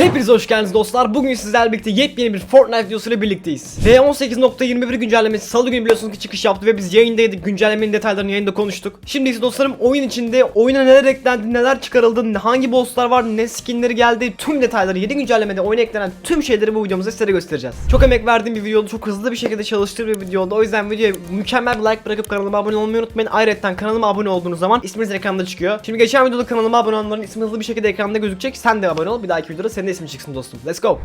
Hepiniz hoş geldiniz dostlar. Bugün sizlerle birlikte yepyeni bir Fortnite videosuyla birlikteyiz. V18.21 güncellemesi salı günü biliyorsunuz ki çıkış yaptı ve biz yayındaydık. Güncellemenin detaylarını yayında konuştuk. Şimdi ise dostlarım oyun içinde oyuna neler eklendi, neler çıkarıldı, hangi bosslar var, ne skinleri geldi, tüm detayları, yeni güncellemede oyuna eklenen tüm şeyleri bu videomuzda size göstereceğiz. Çok emek verdiğim bir video oldu. Çok hızlı bir şekilde çalıştığım bir video oldu. O yüzden videoya mükemmel bir like bırakıp kanalıma abone olmayı unutmayın. Ayrıca kanalıma abone olduğunuz zaman isminiz ekranda çıkıyor. Şimdi geçen videoda kanalıma abone olanların ismi hızlı bir şekilde ekranda gözükecek. Sen de abone ol. Bir dahaki videoda senin de ismin çıksın dostum. Let's go.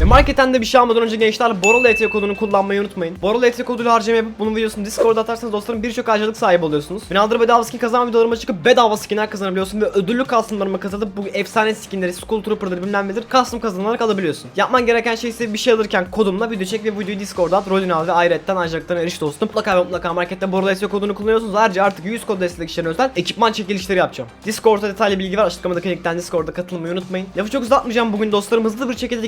Ve marketten de bir şey almadan önce gençler Borol ET kodunu kullanmayı unutmayın. Borol ET koduyla harcama yapıp bunun videosunu Discord'da atarsanız dostlarım birçok harcalık sahibi oluyorsunuz. Binaldır bedava skin kazanma videolarıma çıkıp bedava skinler kazanabiliyorsun ve ödüllü customlarıma katılıp bu efsane skinleri, Skull Trooper'ları bilmem nedir custom kazanarak alabiliyorsun. Yapman gereken şey ise bir şey alırken kodumla video çek ve videoyu Discord'da at, rolünü al ve ayrıyetten ayrıcalıklarına eriş dostum. Mutlaka ve mutlaka markette Borol ET kodunu kullanıyorsunuz. Ayrıca artık 100 kod destek işlerine özel ekipman çekilişleri yapacağım. Discord'da detaylı bilgi var. Açıklamadaki linkten Discord'da katılmayı unutmayın. Lafı çok uzatmayacağım bugün dostlarım. Hızlı bir şekilde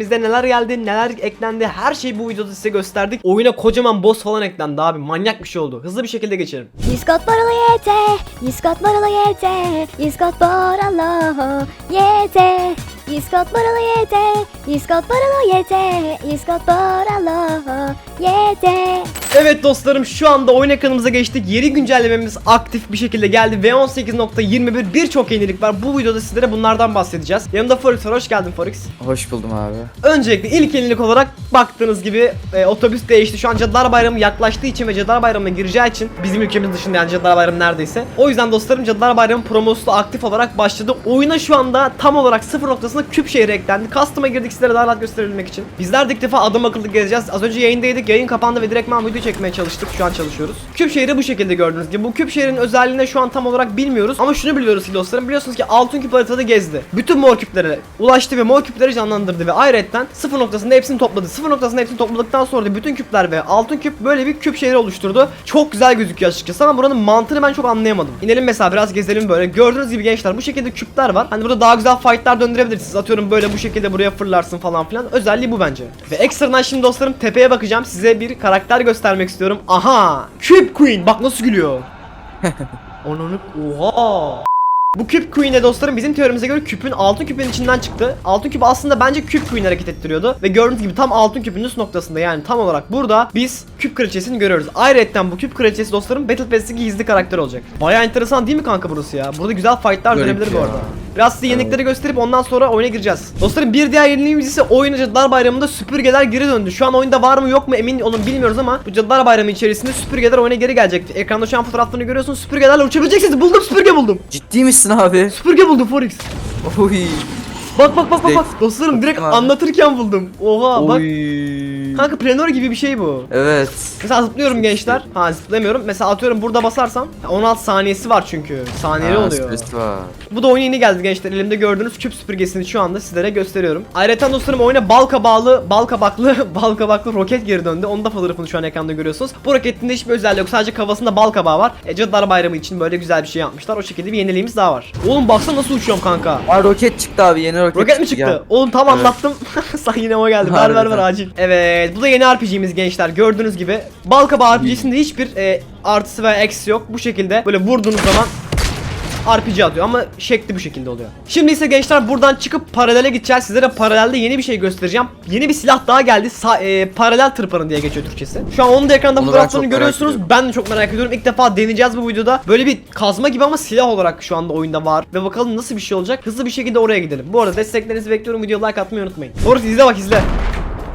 güncellememizde neler geldi, neler eklendi her şeyi bu videoda size gösterdik. Oyuna kocaman boss falan eklendi abi. Manyak bir şey oldu. Hızlı bir şekilde geçelim. Iskot paralı yete, iskot paralı yete, iskot paralı yete, iskot paralı yete, iskot paralı yete, iskot paralı yete. Evet dostlarım şu anda oyun ekranımıza geçtik. Yeni güncellememiz aktif bir şekilde geldi. V18.21 birçok yenilik var. Bu videoda sizlere bunlardan bahsedeceğiz. Yanımda Forex var. Hoş geldin Forex. Hoş buldum abi. Öncelikle ilk yenilik olarak baktığınız gibi e, otobüs değişti. Şu an Cadılar Bayramı yaklaştığı için ve Cadılar Bayramı'na gireceği için bizim ülkemiz dışında yani Cadılar Bayramı neredeyse. O yüzden dostlarım Cadılar Bayramı promosu aktif olarak başladı. Oyuna şu anda tam olarak sıfır noktasında küp şehri eklendi. Custom'a girdik sizlere daha rahat gösterebilmek için. Bizler de ilk defa adam akıllı gezeceğiz. Az önce yayındaydık. Yayın kapandı ve direktman video çekmeye çalıştık. Şu an çalışıyoruz. Küp şehri bu şekilde gördüğünüz gibi. Bu küp şehrin özelliğini şu an tam olarak bilmiyoruz. Ama şunu biliyoruz ki dostlarım. Biliyorsunuz ki altın küp haritada gezdi. Bütün mor küplere ulaştı ve mor küpleri canlandırdı ve ayrıca sıfır noktasında hepsini topladı. Sıfır noktasında hepsini topladıktan sonra da bütün küpler ve altın küp böyle bir küp şehri oluşturdu. Çok güzel gözüküyor açıkçası ama buranın mantığını ben çok anlayamadım. İnelim mesela biraz gezelim böyle. Gördüğünüz gibi gençler bu şekilde küpler var. Hani burada daha güzel fightlar döndürebilirsiniz. Atıyorum böyle bu şekilde buraya fırlarsın falan filan. Özelliği bu bence. Ve ekstradan şimdi dostlarım tepeye bakacağım. Size bir karakter göstermek istiyorum. Aha! Küp Queen. Bak nasıl gülüyor. Onun oha. Bu küp Queen'e dostlarım bizim teorimize göre küpün altın küpün içinden çıktı. Altın küp aslında bence küp Queen hareket ettiriyordu. Ve gördüğünüz gibi tam altın küpün üst noktasında yani tam olarak burada biz küp kraliçesini görüyoruz. Ayrıca bu küp kraliçesi dostlarım Battle Pass'teki gizli karakter olacak. Baya enteresan değil mi kanka burası ya? Burada güzel fightlar Garip dönebilir bu arada. Biraz size yenilikleri gösterip ondan sonra oyuna gireceğiz. Dostlarım bir diğer yeniliğimiz ise oyuna Cadılar Bayramı'nda süpürgeler geri döndü. Şu an oyunda var mı yok mu emin olun bilmiyoruz ama bu Cadılar Bayramı içerisinde süpürgeler oyuna geri gelecek. Ekranda şu an fotoğraflarını görüyorsunuz. Süpürgelerle uçabileceksiniz. Buldum süpürge buldum. Ciddi misin abi? Süpürge buldum Forex. Oy. Bak bak bak bak bak. Dostlarım direkt anlatırken buldum. Oha bak. Oy. Kanka planör gibi bir şey bu. Evet. Mesela zıplıyorum gençler. Ha zıplamıyorum. Mesela atıyorum burada basarsam 16 saniyesi var çünkü. Saniyeli Ha, oluyor. süresi var. Bu da oyuna yeni geldi gençler. Elimde gördüğünüz küp süpürgesini şu anda sizlere gösteriyorum. Ayrıca dostlarım oyuna bal kabaklı, bal kabaklı, bal kabaklı roket geri döndü. Onun da fotoğrafını şu an ekranda görüyorsunuz. Bu roketin de hiçbir özelliği yok. Sadece kafasında bal kabağı var. E, Cadılar Bayramı için böyle güzel bir şey yapmışlar. O şekilde bir yeniliğimiz daha var. Oğlum baksana nasıl uçuyorum kanka. Aa roket çıktı abi yeni roket, Roket mi çıktı? Gel. Oğlum tam Evet. anlattım. Sen yine o geldi. Ver ver ver Harbiden. acil. Evet bu da yeni RPG'miz gençler gördüğünüz gibi. Balkaba RPG'sinde hiçbir e, artısı veya eksi yok. Bu şekilde böyle vurduğunuz zaman RPG atıyor ama şekli bu şekilde oluyor. Şimdi ise gençler buradan çıkıp paralele gideceğiz. Sizlere paralelde yeni bir şey göstereceğim. Yeni bir silah daha geldi. Sa- e, paralel tırpanı diye geçiyor Türkçesi. Şu an onun da ekranda fotoğraflarını görüyorsunuz. Ben de çok merak ediyorum. İlk defa deneyeceğiz bu videoda. Böyle bir kazma gibi ama silah olarak şu anda oyunda var. Ve bakalım nasıl bir şey olacak. Hızlı bir şekilde oraya gidelim. Bu arada desteklerinizi bekliyorum. Videoya like atmayı unutmayın. Doğru izle bak izle.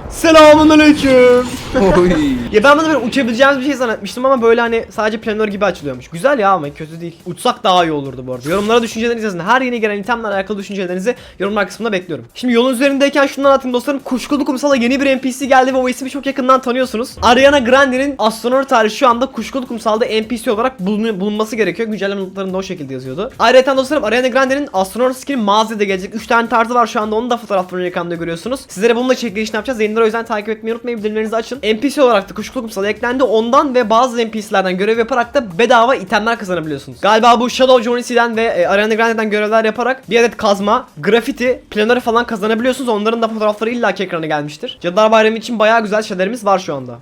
Selamun aleyküm. Ya ben bunu böyle uçabileceğimiz bir şey zannetmiştim ama böyle hani sadece planör gibi açılıyormuş. Güzel ya ama kötü değil. Uçsak daha iyi olurdu bu arada. Yorumlara düşüncelerinizi yazın. Her yeni gelen itemle alakalı düşüncelerinizi yorumlar kısmında bekliyorum. Şimdi yolun üzerindeyken şundan atayım dostlarım. Kuşkulu Kumsal'a yeni bir NPC geldi ve o ismi çok yakından tanıyorsunuz. Ariana Grande'nin astronot tarihi şu anda Kuşkulu Kumsal'da NPC olarak bulunması gerekiyor. Güncelleme notlarında o şekilde yazıyordu. Ayrıca dostlarım Ariana Grande'nin astronot skin mağazada gelecek. 3 tane tarzı var şu anda. Onun da fotoğraflarını ekranda görüyorsunuz. Sizlere bununla çekiliş ne yapacağız? Yayınları o yüzden takip etmeyi unutmayın. Bildirimlerinizi açın. NPC olarak da Kuşkulu Kumsal eklendi. Ondan ve bazı NPC'lerden görev yaparak da bedava itemler kazanabiliyorsunuz. Galiba bu Shadow Journey'den ve e, Ariana Grande'den görevler yaparak bir adet kazma, grafiti, planörü falan kazanabiliyorsunuz. Onların da fotoğrafları illaki ekrana gelmiştir. Cadılar Bayramı için bayağı güzel şeylerimiz var şu anda.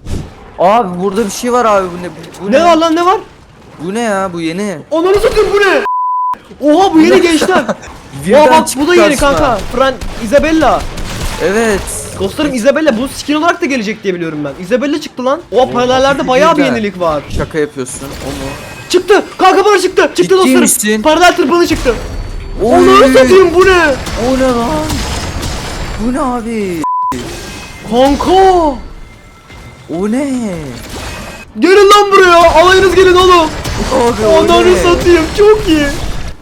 Abi burada bir şey var abi bu ne? Bu, bu Ne var lan ne var? Bu ne ya bu yeni? Ananı satayım bu ne? Oha bu yeni gençler. Oha bak bu da yeni kanka. Fran Isabella. Evet. Dostlarım Isabella bu skin olarak da gelecek diye biliyorum ben. Isabella çıktı lan. O paralellerde bayağı bir yenilik var. Şaka yapıyorsun. O mu? Çıktı. Kanka bana çıktı. Çıktı Ciddi dostlarım. misin? Paralel tırpanı çıktı. Oy. Onları satayım bu ne? O ne lan? Bu ne abi? Kanka. O ne? Gelin lan buraya. Alayınız gelin oğlum. Abi o Onları ne? satayım. Çok iyi.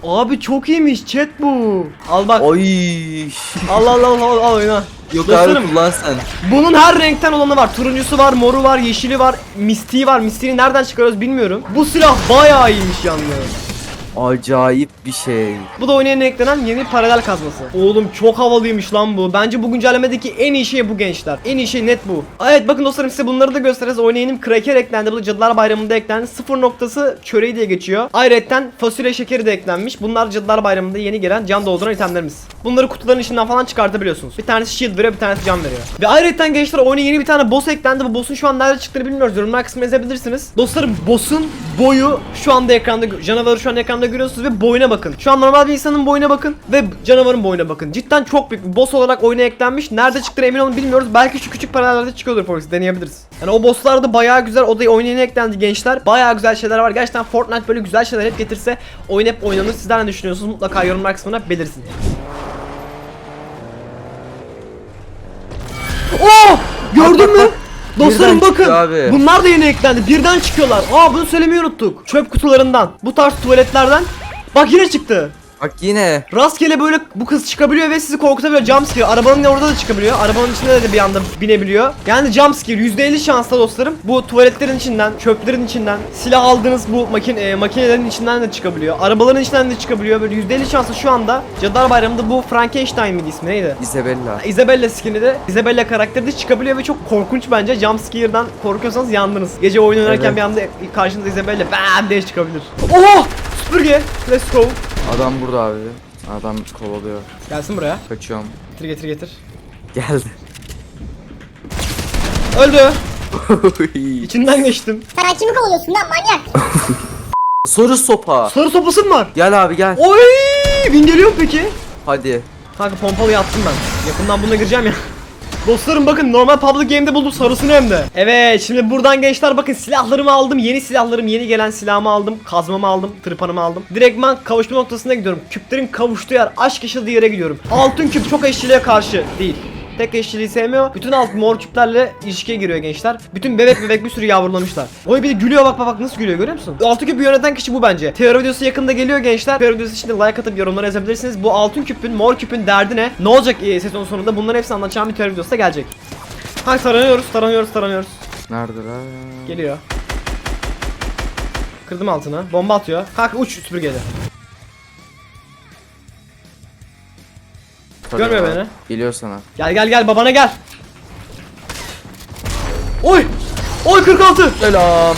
Abi çok iyiymiş chat bu. Al bak. Ay. Al al al al, al oyna. Yok Dostlarım, abi kullan sen. Bunun her renkten olanı var. Turuncusu var, moru var, yeşili var, mistiği var. Mistiğini nereden çıkarıyoruz bilmiyorum. Bu silah bayağı iyiymiş yalnız. Acayip bir şey. Bu da oynayan eklenen yeni paralel kazması. Oğlum çok havalıymış lan bu. Bence bu güncellemedeki en iyi şey bu gençler. En iyi şey net bu. Evet bakın dostlarım size bunları da gösteririz. Oynayanım Kraker eklendi. Bu da Cadılar Bayramı'nda eklendi. Sıfır noktası çöreği diye geçiyor. Ayrıca fasulye şekeri de eklenmiş. Bunlar Cadılar Bayramı'nda yeni gelen can dolduran itemlerimiz. Bunları kutuların içinden falan çıkartabiliyorsunuz. Bir tanesi shield veriyor, bir tanesi can veriyor. Ve ayrıca gençler oyuna yeni bir tane boss eklendi. Bu boss'un şu an nerede çıktığını bilmiyoruz. Yorumlar kısmına yazabilirsiniz. Dostlarım boss'un boyu şu anda ekranda, canavarı şu an ekranda görüyorsunuz ve boyuna bakın. Şu an normal bir insanın boyuna bakın ve canavarın boyuna bakın. Cidden çok büyük bir boss olarak oyuna eklenmiş. Nerede çıktığını emin olun bilmiyoruz. Belki şu küçük paralellerde çıkıyordur Fox. Deneyebiliriz. Yani o bosslar da bayağı güzel. O da oynayana eklendi gençler. Bayağı güzel şeyler var. Gerçekten Fortnite böyle güzel şeyler hep getirse oyun hep oynanır. Sizler ne düşünüyorsunuz? Mutlaka yorumlar kısmına belirsin. Oh! Gördün mü? Dostlarım Birden bakın. abi. Bunlar da yeni eklendi. Birden çıkıyorlar. Aa bunu söylemeyi unuttuk. Çöp kutularından. Bu tarz tuvaletlerden. Bak yine çıktı. Bak yine. Rastgele böyle bu kız çıkabiliyor ve sizi korkutabiliyor. Jumpscare. Arabanın orada da çıkabiliyor. Arabanın içinde de bir anda binebiliyor. Yani jumpscare %50 şansla dostlarım. Bu tuvaletlerin içinden, çöplerin içinden, silah aldığınız bu makine, e, makinelerin içinden de çıkabiliyor. Arabaların içinden de çıkabiliyor. Böyle %50 şansla şu anda Cadılar Bayramı'nda bu Frankenstein miydi ismi neydi? Isabella. Isabella skin'i de Isabella karakteri de çıkabiliyor ve çok korkunç bence. Jumpscare'dan korkuyorsanız yandınız. Gece oyun oynarken Evet. bir anda karşınıza Isabella bam diye çıkabilir. Oh! Süpürge. Let's go. Adam burada abi. Adam kovalıyor. Gelsin buraya. Kaçıyorum. Getir getir getir. Geldi. Öldü. İçinden geçtim. Sen kimi kovalıyorsun lan manyak? Soru sopa. Sarı sopası mı var? Gel abi gel. Oy! Win geliyor mu peki? Hadi. Kanka pompalıyı attım ben. Yakından bununla gireceğim ya. Dostlarım bakın normal public game'de buldum sarısını hem de. Evet şimdi buradan gençler bakın silahlarımı aldım. Yeni silahlarım yeni gelen silahımı aldım. Kazmamı aldım. Tırpanımı aldım. Direktman kavuşma noktasına gidiyorum. Küplerin kavuştuğu yer aşk yaşadığı yere gidiyorum. Altın küp çok eşçiliğe karşı değil. Tek eşçiliği sevmiyor. Bütün alt mor küplerle ilişkiye giriyor gençler. Bütün bebek bebek bir sürü yavrulamışlar. Oy bir de gülüyor bak bak bak nasıl gülüyor görüyor musun? Altın küpü yöneten kişi bu bence. Teori videosu yakında geliyor gençler. Teori videosu için de like atıp yorumlara yazabilirsiniz. Bu altın küpün mor küpün derdi ne? Ne olacak e, sezon sonunda? Bunların hepsini anlatacağım bir teori videosu da gelecek. Ha taranıyoruz taranıyoruz taranıyoruz. Nerede lan? Geliyor. Kırdım altını. Bomba atıyor. Kalk uç süpürgeli. Görmüyor abi. beni. Geliyor sana. Gel gel gel babana gel. Oy! Oy 46! Selam.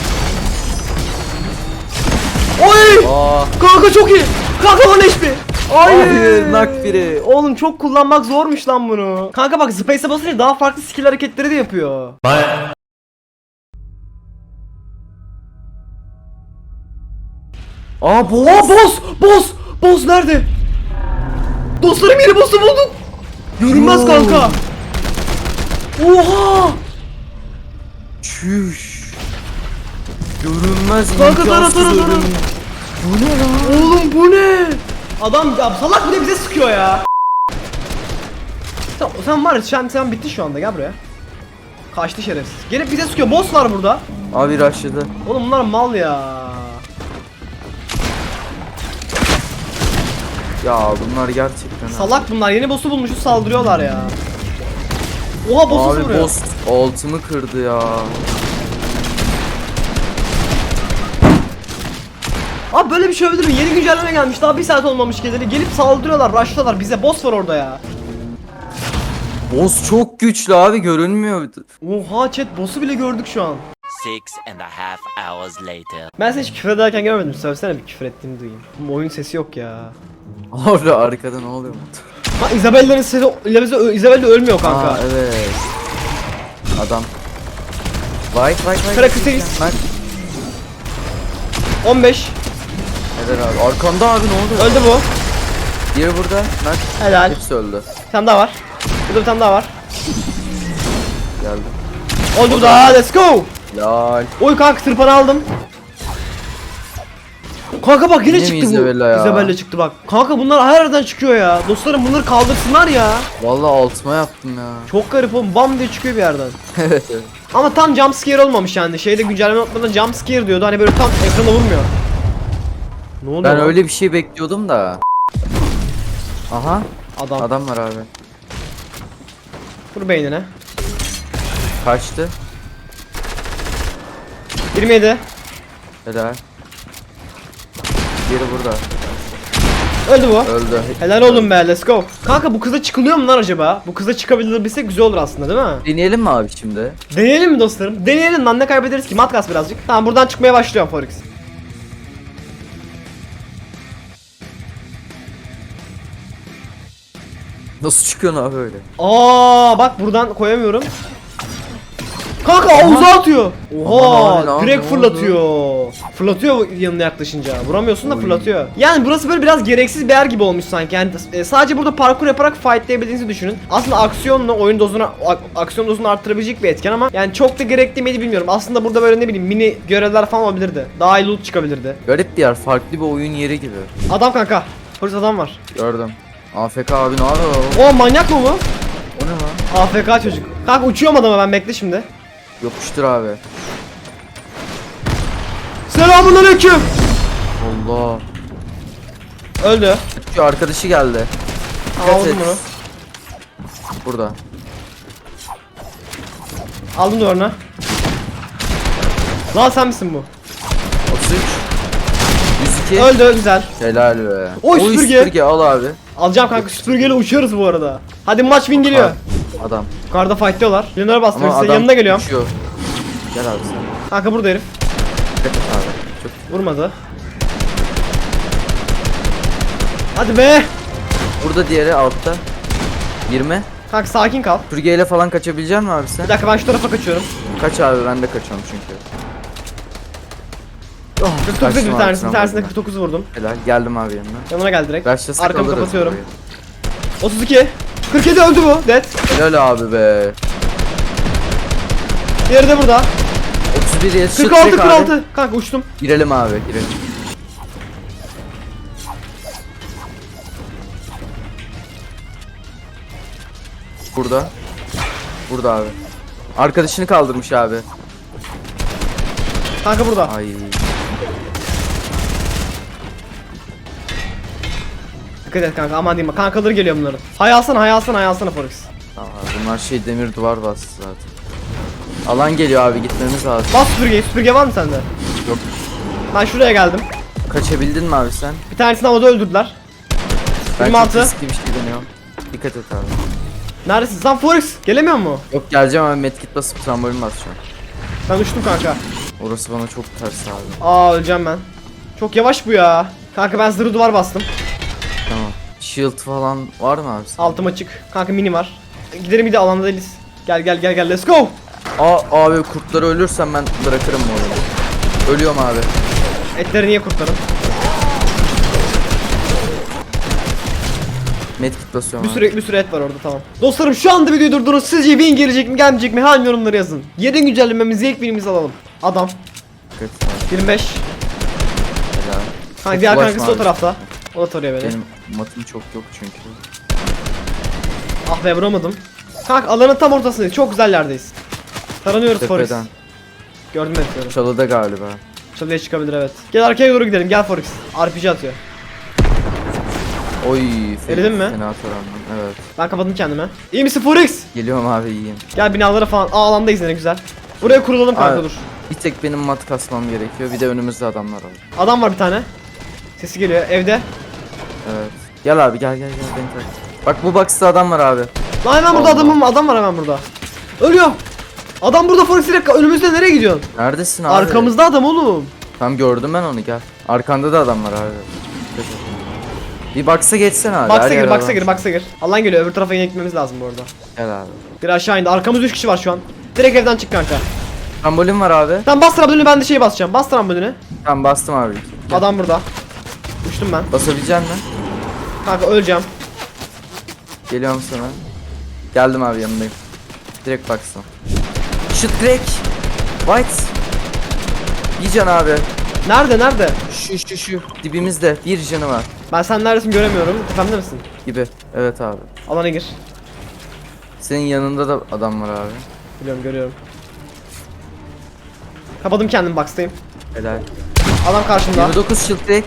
Oy! Aa. Kanka çok iyi. Kanka bana HP. Hayır. Hayır, nak biri. Oğlum çok kullanmak zormuş lan bunu. Kanka bak space'e basınca daha farklı skill hareketleri de yapıyor. Aa bu. Aa boss! Boss! Boss nerede? Dostlarım yeni boss'u bulduk. Görünmez Yoo. kanka. Oha! Çüş. Görünmez Kanka, tara, imkansız tara, tara. ölüm. Bu ne lan? Oğlum bu ne? Adam ya salak bir de bize sıkıyor ya. Sen, sen var ya sen, sen bitti şu anda gel buraya. Kaçtı şerefsiz. Gelip bize sıkıyor. Boss var burada. Abi rushladı. Oğlum bunlar mal ya. Ya bunlar gerçekten. Salak bunlar. Yeni boss'u bulmuşuz saldırıyorlar ya. Oha boss'u Abi vuruyor. boss altımı kırdı ya. Abi böyle bir şey olabilir mi? Yeni güncelleme gelmiş. Daha bir saat olmamış geleli. Gelip saldırıyorlar, rushlıyorlar bize. Boss var orada ya. Boss çok güçlü abi görünmüyor. Oha chat boss'u bile gördük şu an. Six and a half hours later. Ben seni hiç küfür ederken görmedim. Sövsene bir küfür ettiğini duyayım. Bu oyun sesi yok ya. Abi arkada ne oluyor? Ha Isabella'nın sesi Isabella, Isabella ölmüyor kanka. Aa evet. Adam. Vay vay vay. Kara kıtayız. Bak 15. Helal abi. Arkanda abi ne oldu? Öldü bu. Diğeri burada. Mert. Helal. Hepsi öldü. Bir tane daha var. Burada bir tane daha var. Geldi. Oldu bu da. Let's go. Lal. Oy kanka tırpanı aldım. Kanka bak yine Yine çıktı bu. Isabella çıktı bak. Kanka bunlar her yerden çıkıyor ya. Dostlarım bunları kaldırsınlar ya. Vallahi altıma yaptım ya. Çok garip oğlum. Bam diye çıkıyor bir yerden. evet. Ama tam jump scare olmamış yani. Şeyde güncelleme notlarında jump scare diyordu. Hani böyle tam ekrana vurmuyor. Ne oluyor Ben lan? öyle bir şey bekliyordum da. Aha. Adam. Adam var abi. Vur beynine. Kaçtı. 27. Helal. Biri burada. Öldü bu. Öldü. Helal oğlum be let's go. Kanka bu kıza çıkılıyor mu lan acaba? Bu kıza çıkabilirbilsek güzel olur aslında değil mi? Deneyelim mi abi şimdi? Deneyelim mi dostlarım? Deneyelim lan ne kaybederiz ki? Matkas birazcık. Tamam buradan çıkmaya başlıyorum Forex. Nasıl çıkıyorsun abi öyle? Aa bak buradan koyamıyorum. Kanka havuza atıyor. Oha Aman abi, direkt ne oldu? fırlatıyor. Fırlatıyor yanına yaklaşınca. Vuramıyorsun da fırlatıyor. Yani burası böyle biraz gereksiz bir yer gibi olmuş sanki. Yani e, sadece burada parkur yaparak fightlayabildiğinizi düşünün. Aslında aksiyonla oyun dozunu aksiyon dozunu arttırabilecek bir etken ama yani çok da gerekli miydi bilmiyorum. Aslında burada böyle ne bileyim mini görevler falan olabilirdi. Daha iyi loot çıkabilirdi. Garip bir yer. Farklı bir oyun yeri gibi. Adam kanka. Polis adam var. Gördüm. AFK abi ne yapıyor? O manyak mı bu? O ne lan? AFK çocuk. Kanka uçuyorum adama ben bekle şimdi. Yapıştır abi. Selamun aleyküm. Allah. Öldü. Şu arkadaşı geldi. Aldım bunu. Burada. Aldım duvarına. Lan sen misin bu? 33. 102. Öldü güzel. Helal be. Oy, süpürge. al abi. Alacağım kanka süpürgeyle uçuyoruz bu arada. Hadi maç win geliyor. Adam. Yukarıda fightlıyorlar. Yanına bastım Ama size yanına geliyorum. uçuyor. Gel abi sen. Kanka burada herif. Dikkat et abi. Çok Vurmadı. Hadi be. Burada diğeri altta. 20. Kanka sakin kal. Süpürgeyle falan kaçabilecek misin abi sen? Bir dakika ben şu tarafa kaçıyorum. Kaç abi ben de kaçıyorum çünkü. 49 Kaçtım bir tanesi, bir tanesine vurdun. 49 vurdum. Helal geldim abi yanına. Yanına gel direkt. Başlasak Arkamı alırız kapatıyorum. burayı. 32. 47 öldü bu. Dead. Helal abi be. Diğeri de burada. 31 yes. 46 Şut çek abi. 46. Kanka uçtum. Girelim abi girelim. Burada. Burada abi. Arkadaşını kaldırmış abi. Kanka burada. Ay. Dikkat et kanka aman diyeyim. Kankaları geliyor bunların. Hay alsana hay alsana hay alsana Forex. Tamam bunlar şey demir duvar bastı zaten. Alan geliyor abi gitmemiz lazım. Bas süpürgeyi. Süpürge var mı sende? Yok. Ben şuraya geldim. Kaçabildin mi abi sen? Bir tanesini havada öldürdüler. Ben 26. çok riskli bir şey deniyorum. Dikkat et abi. Neredesin? Sen Forex gelemiyor mu? Yok geleceğim abi medkit basıp trambolin basacağım. Ben uçtum kanka. Orası bana çok ters abi. Aa öleceğim ben. Çok yavaş bu ya. Kanka ben zırhı duvar bastım. Tamam. Shield falan var mı abi? senin? Altım açık. Kanka mini var. Gidelim bir de alanda değiliz. Gel gel gel gel let's go. Aa abi kurtları ölürsem ben bırakırım bu oyunu. Ölüyorum abi. Etleri niye kurtarın? Medkit basıyorum Bir abi. sürü bir sürü et var orada tamam. Dostlarım şu anda videoyu durdurun. Sizce win gelecek mi gelmeyecek mi? Hangi yorumları yazın. Yedin güncellememizi ilk birimizi alalım. Adam. Abi. 25. Helal. Çok diğer bulaşma kankası o abi. tarafta. O da tarıyor beni. Benim matım çok yok çünkü. Ah be vuramadım. Kanka alanın tam ortasındayız. Çok güzel yerdeyiz. Taranıyoruz Forex. Tepeden. Gördüm herifleri. Çalıda galiba. Çalıya çıkabilir evet. Gel arkaya doğru gidelim. Gel Forex. RPG atıyor. Oy. Eridin mi? Fena tarandım. Evet. Ben kapattım kendime. İyi misin Forex? Geliyorum abi iyiyim. Gel binalara falan. Aa alandayız yine güzel. Buraya kurulalım kanka Abi, dur. Bir tek benim mat kasmam gerekiyor. Bir de önümüzde adamlar var. Adam var bir tane. Sesi geliyor evde. Evet. Gel abi gel gel gel beni tak. Bak bu box'ta adam var abi. Lan hemen burada adamım adam var hemen burada. Ölüyor. Adam burada Forex önümüzde nereye gidiyorsun? Neredesin abi? Arkamızda adam oğlum. Tam gördüm ben onu gel. Arkanda da adam var abi. Bir box'a geçsene abi. Baksa her gir, adam. gir, baksa gir. Alan geliyor, öbür tarafa gitmemiz lazım bu arada. Gel abi. Bir aşağı indi. Arkamızda 3 kişi var şu an. Direkt evden çık kanka. Trambolin var abi. Tamam bas trambolini ben de şey basacağım. Bas trambolini. Tamam bastım abi. Gel. Adam burada. Düştüm ben. Basabilecek misin? Kanka öleceğim. Geliyorum sana. Geldim abi yanındayım. Direkt baksana. Shoot crack. White. Bir can abi. Nerede nerede? Şu şu şu. Dibimizde. Bir canı var. Ben sen neredesin göremiyorum. Tepemde misin? Gibi. Evet abi. Alana gir. Senin yanında da adam var abi. Biliyorum görüyorum. Kapadım kendimi box'tayım. Helal. Adam karşımda. 29 shield crack.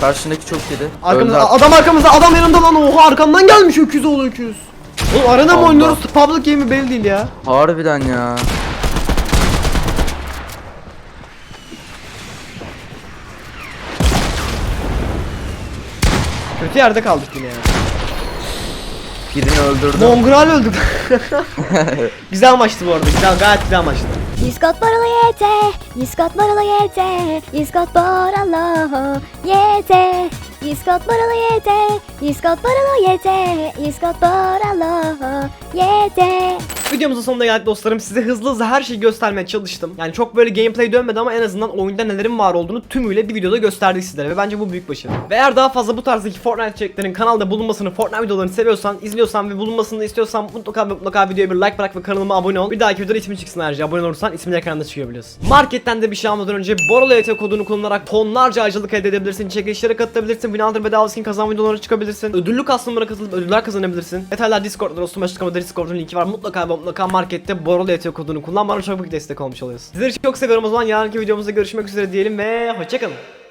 Karşındaki çok yedi. Öldü Arkamızda, adam arkamızda, adam yanımda lan. Oha arkamdan gelmiş öküz oğlu öküz. Oğlum arena mı Allah. oynuyoruz? Public game mi belli değil ya. Harbiden ya. Kötü yerde kaldık yine ya. Birini öldürdüm. Mongral öldük. güzel maçtı bu arada. Güzel, gayet güzel maçtı. Iskot borolo yete, iskot borolo yete, iskot borolo yete, iskot borolo yete, iskot borolo yete, iskot borolo yete. Videomuzun sonuna geldik dostlarım. Size hızlı hızlı her şeyi göstermeye çalıştım. Yani çok böyle gameplay dönmedi ama en azından oyunda nelerin var olduğunu tümüyle bir videoda gösterdik sizlere ve bence bu büyük başarı. Ve eğer daha fazla bu tarzdaki Fortnite içeriklerin kanalda bulunmasını, Fortnite videolarını seviyorsan, izliyorsan ve bulunmasını istiyorsan mutlaka mutlaka videoya bir like bırak ve kanalıma abone ol. Bir dahaki videoda ismin çıksın ayrıca abone olursan ismin ekranda çıkıyor biliyorsun. Marketten de bir şey almadan önce Borolo kodunu kullanarak tonlarca harcılık elde edebilirsin. Çekilişlere katılabilirsin. Winalder bedava skin kazan videolara çıkabilirsin. Ödüllü kastımlara katılıp ödüller kazanabilirsin. Detaylar Discord'da dostum açıklamada Discord'un linki var. Mutlaka ve mutlaka markette Borolo kodunu kullan. Bana çok büyük destek olmuş oluyorsun. Sizleri çok seviyorum o zaman yarınki videomuzda görüşmek üzere diyelim ve hoşçakalın.